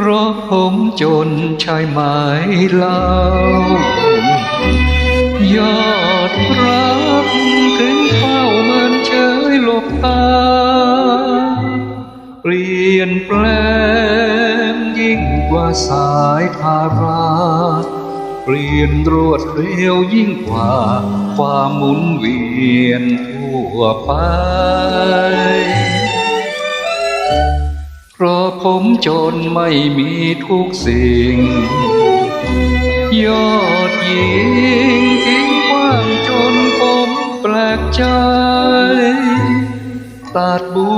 พราะผมจนใช่ไหมเล่ายอดรักถึงเฝ้าเมินเฉยหลบตา เปลี่ยนแปลงยิ่งกว่าสายทาราเปลี่ยนรวดเร็วยิ่งกว่า ความหมุนเวียนทั่วไป เพราะผมจนไม่มีทุกสิ่ง ยอดหญิงทิ้งความจนผมแปลกใจตัดบั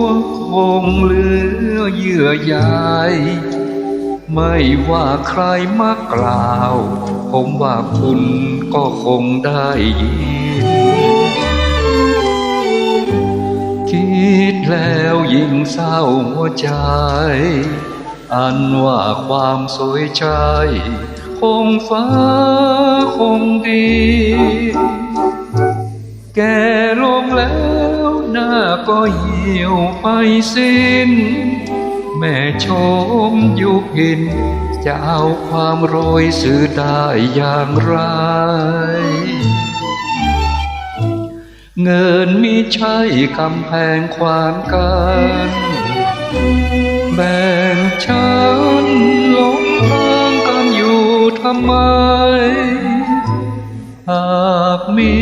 วคงเลือเยื่อใยไม่ว่าใครมากล่าว ผมว่าคุณก็คงได้ยิน ยิ่งเศร้าหัวใจ อันว่าความสวยใจ คงฟ้าคงดี แก่ลงแล้วหน้าก็เหี่ยวไปสิ้น แม่ชมยุพินจะเอาความโรยสื่อได้อย่างไร เงินมีใช่กำแพงควานกันแบ่งฉันหลงทางกันอยู่ทำไม หากมี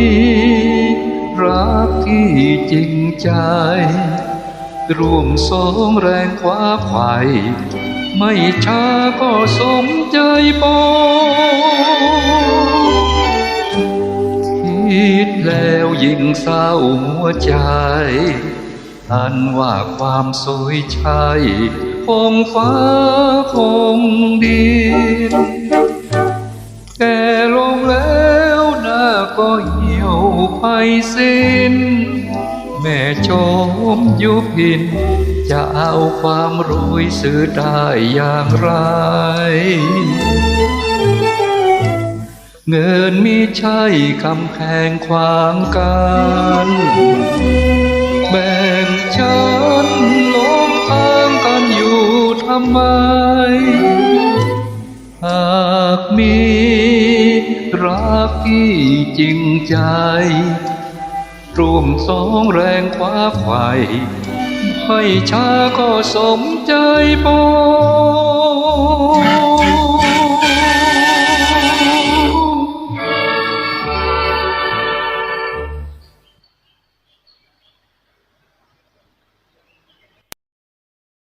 รักที่จริงใจ ร่วมสองแรงคว้าไขว่ไม่ช้าก็สมใจปอง แล้วยิ่งเศร้าหัวใจ อันว่าความสวยใช่คงฟ้าคงดินแก่ลงแล้วหน้าก็เหี่ยวไปสิ้น แม่ชมยุพิน จะเอาความรวยซื้อได้อย่างไร เงินมีใช่คำแพงขวางกันแบ่งฉันลงทางกันอยู่ทำไม หากมีรักที่จริงใจร่วมสองแรงคว้าไขว่ไม่ช้าก็สมใจปอง